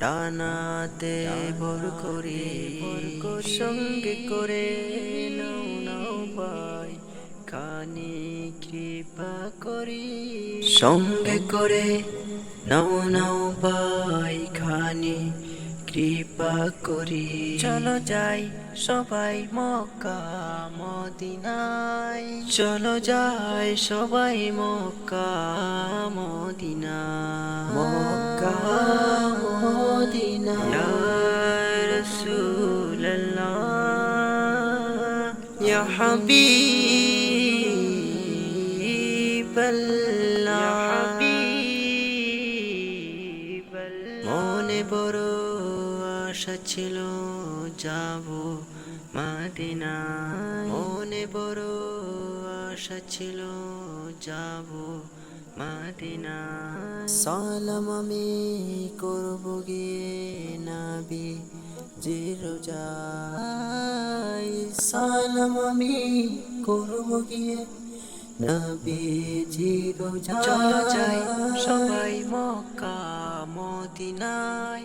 ডানাতে ভর করে, সঙ্গে করে নাও নাও ভাই, কানে কৃপা করি। সঙ্গে করে, নাও নাও ভাই খানি কৃপা করি। চলো যাই সবাই মক্কা মদিনায়। চলো যাই সবাই মক্কা মদিনা মক্কা মদিনা ইয়া রাসূলুল্লাহ আশা ছিল যাব মাদিনা মনে বড় আশা ছিল যাব মাদিনা সালাম আমি করব গিয়ে নাবি জিরোজাই সালাম আমি করব গিয়ে নবী জিরোজা চলো যাই সবাই মক্কা মদিনায়।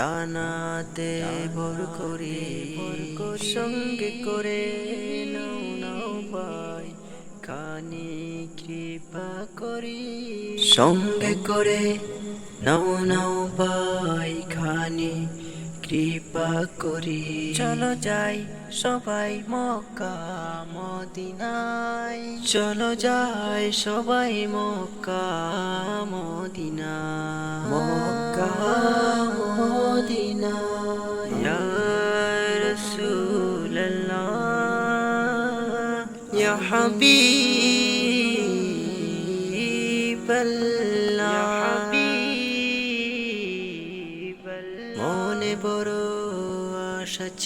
ডানাতে ভর করে, সঙ্গে করে নাও নাও ভাই, কানে কৃপা করি। সঙ্গে করে, নাও নাও ভাই খানি কৃপা করি। চলো যাই সবাই মক্কা মদিনায়। চলো যাই সবাই মক্কা মদিনা মক্কা মদিনায়। ইয়া রাসূলুল্লাহ ইয়া হাবিবাল্লাহ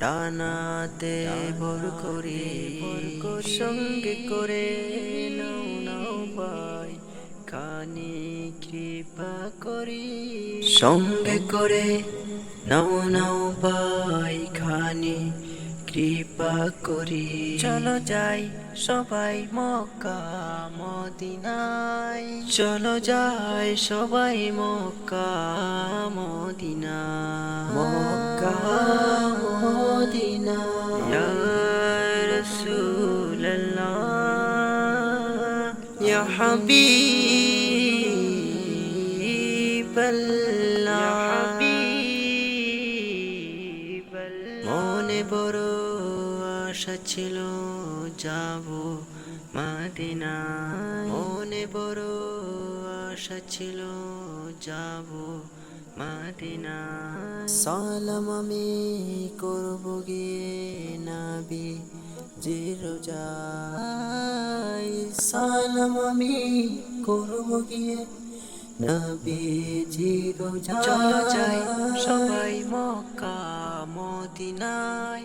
ডানাতে ভর করে, সঙ্গে করে নাও নাও ভাই, কানি কৃপা করি। সঙ্গে করে, নাও নাও ভাই খানি কৃপা করি। চলো যাই সবাই মক্কা মদিনায়। চলো যাই সবাই মক্কা মদিনা মক্কা মদিনা ইয়া রাসূলুল্লাহ ইয়া আশা ছিল যাব মাদিনা মনে বড় আশা ছিল যাব মাদিনা সালাম আমি করব গিয়ে নাবি যে রোজাই সালাম আমি করব গিয়ে নবী জি রোজা চলো যাই সবাই মক্কা মদিনায়।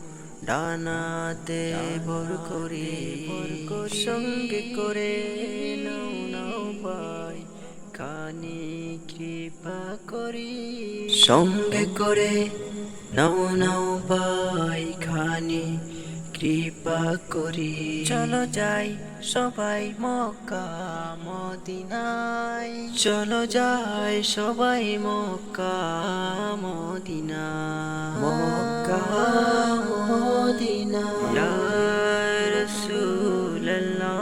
ডানাতে ভর করে, সঙ্গে করে নাও নাও ভাই, কানে কৃপা করি। সঙ্গে করে, নাও নাও ভাই খানি কৃপা করি। চলো যাই সবাই মক্কা মদিনায়। চলো যাই সবাই মক্কা মদিনা মক্কা মদিনা ইয়া রাসূলুল্লাহ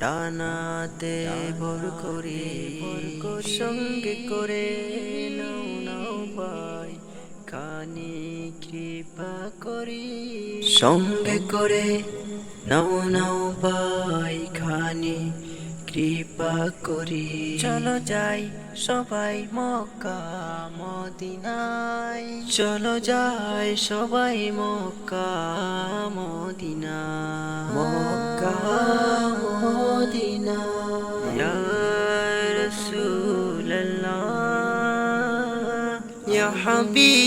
ডানাতে ভর করে, সঙ্গে করে নাও নাও ভাই, কানে কৃপা করি। সঙ্গে করে, নাও নাও ভাই খানে কৃপা করি। চলো যাই সবাই মক্কা মদিনায়। চলো যাই সবাই মক্কা মদিনা মক্কা মদিনা ইয়া রাসূলুল্লাহ ইয়া হাবিবাল্লাহ।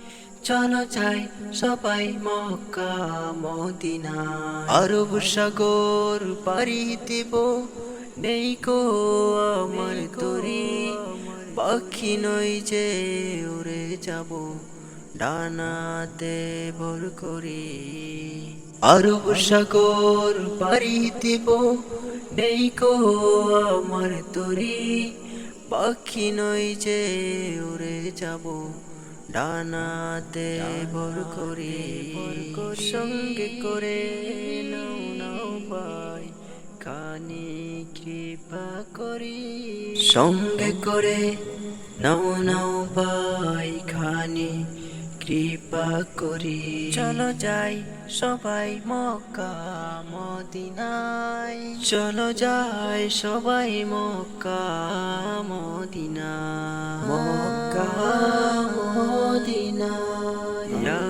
চলো যাই সবাই মক্কা মদিনায়। আরব সাগর পারি দেব, নেই কো আমার তরি। পাখি নই যে উড়ে যাব, ডানাতে ভর করি। আরব সাগর পারি দেব, নেই কো আমার তরি। পাখি নই যে উড়ে যাব ডানাতে ভর করি, সঙ্গে করে নাও নাও ভাই, কানে কৃপা করি। সঙ্গে করে, নাও নাও ভাই খানে কৃপা করি। চলো যাই সবাই মক্কা মদিনায়। চলো যাই সবাই মক্কা মদিনা মক্কা মদিনা ইয়া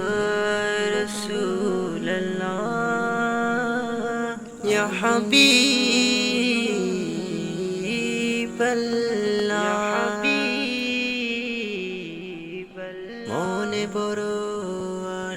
রাসূলুল্লাহ ইয়া হাবিবাল্লাহ।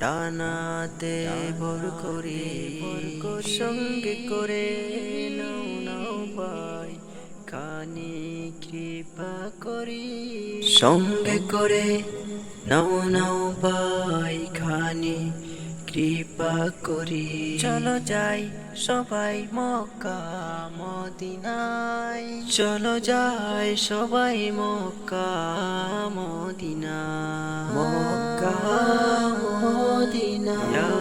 ডানাতে ভর করে, সঙ্গে করে নাও নাও ভাই, কানে কৃপা করি। সঙ্গে করে, নাও নাও ভাই খানে কৃপা করি। চলো যাই সবাই মক্কা মদিনায়। চলো যাই সবাই মক্কা মদিনা মক্কা মদিনা ইয়া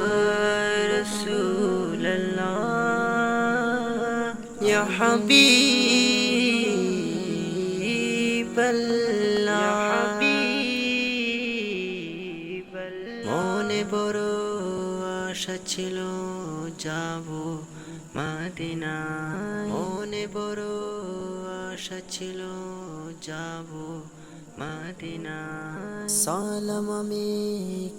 রাসূলুল্লাহ ছিল যাব মাদিনা মনে বড় আশা ছিল যাব মাদিনা সালাম আমি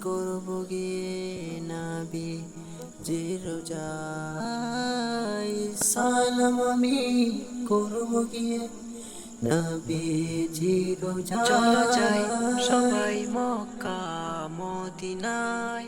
করব গিয়ে নাবি যে রোজাই সালাম আমি করব গিয়ে নবী জি রোজা চলো যাই সবাই মক্কা মদিনায়।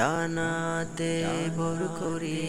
ডানাতে ভর করি